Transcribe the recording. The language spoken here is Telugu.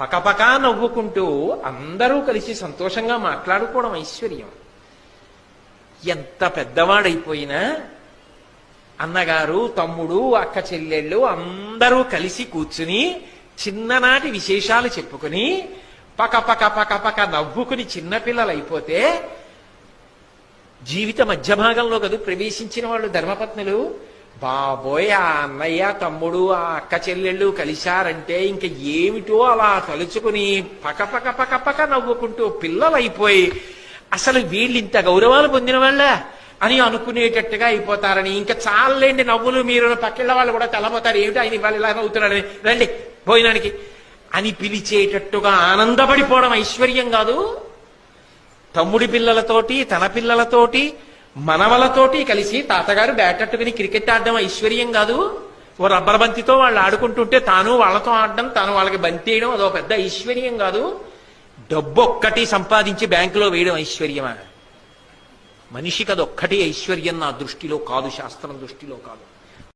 పకపకా నవ్వుకుంటూ అందరూ కలిసి సంతోషంగా మాట్లాడుకోవడం ఐశ్వర్యం. ఎంత పెద్దవాడైపోయినా అన్నగారు తమ్ముడు అక్క చెల్లెళ్ళు అందరూ కలిసి కూర్చుని చిన్ననాటి విశేషాలు చెప్పుకుని పక పక పక పక నవ్వుకుని చిన్నపిల్లలు అయిపోతే జీవిత మధ్య భాగంలో కదా ప్రవేశించిన వాళ్ళు ధర్మపత్నులు బాబోయ్ ఆ అన్నయ్య తమ్ముడు ఆ అక్క చెల్లెళ్ళు కలిశారంటే ఇంక ఏమిటో అలా తలుచుకుని పక పక పక పక నవ్వుకుంటూ పిల్లలైపోయి అసలు వీళ్ళు ఇంత గౌరవాలు పొందిన వాళ్ళ అని అనుకునేటట్టుగా అయిపోతారని ఇంకా చాలండి నవ్వులు మీరు పక్కిళ్ళ వాళ్ళు కూడా తెల్లబోతారు. ఏమిటి ఆయన ఇవాళ ఇలా నవ్వుతున్నాడని రండి భోజనానికి. అని పిలిచేటట్టుగా ఆనందపడిపోవడం ఐశ్వర్యం కాదు. తమ్ముడి పిల్లలతోటి తన పిల్లలతోటి మనవలతోటి కలిసి తాతగారు బ్యాట్ అట్టుకుని క్రికెట్ ఆడడం ఐశ్వర్యం కాదు. ఓ రబ్బర్ బంతితో వాళ్ళు ఆడుకుంటుంటే తాను వాళ్ళతో ఆడడం తాను వాళ్ళకి బంతి వేయడం అదో పెద్ద ఐశ్వర్యం కాదు. డబ్బు ఒక్కటి సంపాదించి బ్యాంకులో వేయడం ఐశ్వర్యమా. మనిషికి అదొక్కటి ఐశ్వర్యం నా దృష్టిలో కాదు శాస్త్రం దృష్టిలో కాదు.